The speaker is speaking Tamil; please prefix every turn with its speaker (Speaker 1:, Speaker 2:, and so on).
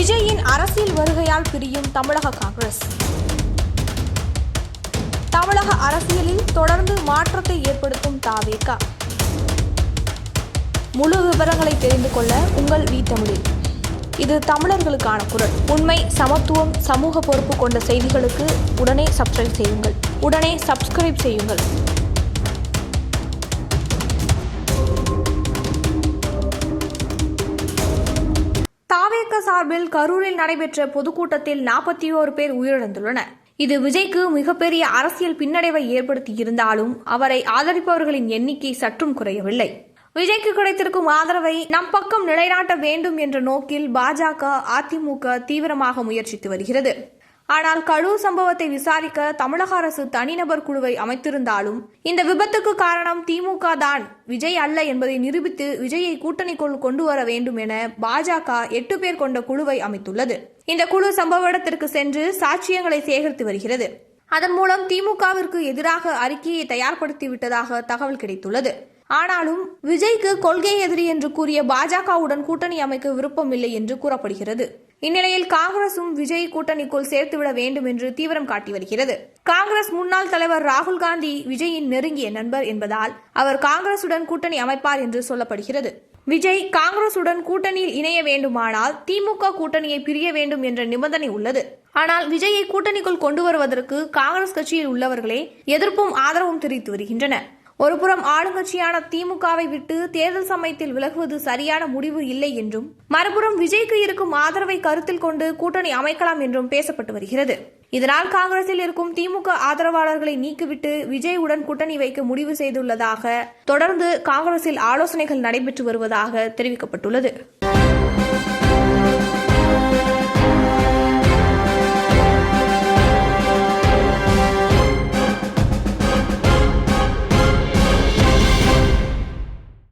Speaker 1: விஜயின் அரசியல் வருகையால் பிரியும் தமிழக காங்கிரஸ். தமிழக அரசியலில் தொடர்ந்து மாற்றத்தை ஏற்படுத்தும் தாவேகா. முழு விவரங்களை தெரிந்து கொள்ள உங்கள் வி தமிழில் இது தமிழர்களுக்கான குரல். உண்மை சமத்துவம் சமூக பொறுப்பு கொண்ட செய்திகளுக்கு உடனே சப்ஸ்கிரைப் செய்யுங்கள். உடனே சப்ஸ்கிரைப் செய்யுங்கள். தாவேக்க சார்பில் கரூரில் நடைபெற்ற பொதுக்கூட்டத்தில் நாற்பத்தி ஓரு பேர் உயிரிழந்துள்ளனர். இது விஜய்க்கு மிகப்பெரிய அரசியல் பின்னடைவை ஏற்படுத்தியிருந்தாலும் அவரை ஆதரிப்பவர்களின் எண்ணிக்கை சற்றும் குறையவில்லை. விஜய்க்கு கிடைத்திருக்கும் ஆதரவை நம் பக்கம் நிலைநாட்ட வேண்டும் என்ற நோக்கில் பாஜக அதிமுக தீவிரமாக முயற்சித்து வருகிறது. ஆனால் கழூர் சம்பவத்தை விசாரிக்க தமிழக அரசு தனிநபர் குழுவை அமைத்திருந்தாலும் இந்த விபத்துக்கு காரணம் திமுக தான். விஜய் அல்ல என்பதை நிரூபித்து விஜயை கூட்டணிக்குள் கொண்டு வர வேண்டும் என பாஜக எட்டு பேர் கொண்ட குழுவை அமைத்துள்ளது. இந்த குழு சம்பவ இடத்திற்கு சென்று சாட்சியங்களை சேகரித்து வருகிறது. அதன் மூலம் திமுகவிற்கு எதிராக அறிக்கையை தயார்படுத்தி விட்டதாக தகவல் கிடைத்துள்ளது. ஆனாலும் விஜய்க்கு கொள்கை எதிரி என்று கூறிய பாஜகவுடன் கூட்டணி அமைக்க விருப்பமில்லை என்று கூறப்படுகிறது. இந்நிலையில் காங்கிரசும் விஜய் கூட்டணிக்குள் சேர்த்துவிட வேண்டும் என்று தீவிரம் காட்டி வருகிறது. காங்கிரஸ் முன்னாள் தலைவர் ராகுல் காந்தி விஜயின் நெருங்கிய நண்பர் என்பதால் அவர் காங்கிரசுடன் கூட்டணி அமைப்பார் என்று சொல்லப்படுகிறது. விஜய் காங்கிரசுடன் கூட்டணியில் இணைய வேண்டுமானால் திமுக கூட்டணியை பிரிய வேண்டும் என்ற நிபந்தனை உள்ளது. ஆனால் விஜயை கூட்டணிக்குள் கொண்டு வருவதற்கு காங்கிரஸ் கட்சியில் உள்ளவர்களே எதிர்ப்பும் ஆதரவும் தெரிவித்து வருகின்றனர். ஒருபுறம் ஆளுங்கட்சியான திமுகவை விட்டு தேர்தல் சமயத்தில் விலகுவது சரியான முடிவு இல்லை என்றும் மறுபுறம் விஜய்க்கு இருக்கும் ஆதரவை கருத்தில் கொண்டு கூட்டணி அமைக்கலாம் என்றும் பேசப்பட்டு வருகிறது. இதனால் காங்கிரஸில் இருக்கும் திமுக ஆதரவாளர்களை நீக்கிவிட்டு விஜய் உடன் கூட்டணி வைக்க முடிவு செய்துள்ளதாக தொடர்ந்து காங்கிரஸில் ஆலோசனைகள் நடைபெற்று வருவதாக தெரிவிக்கப்பட்டுள்ளது.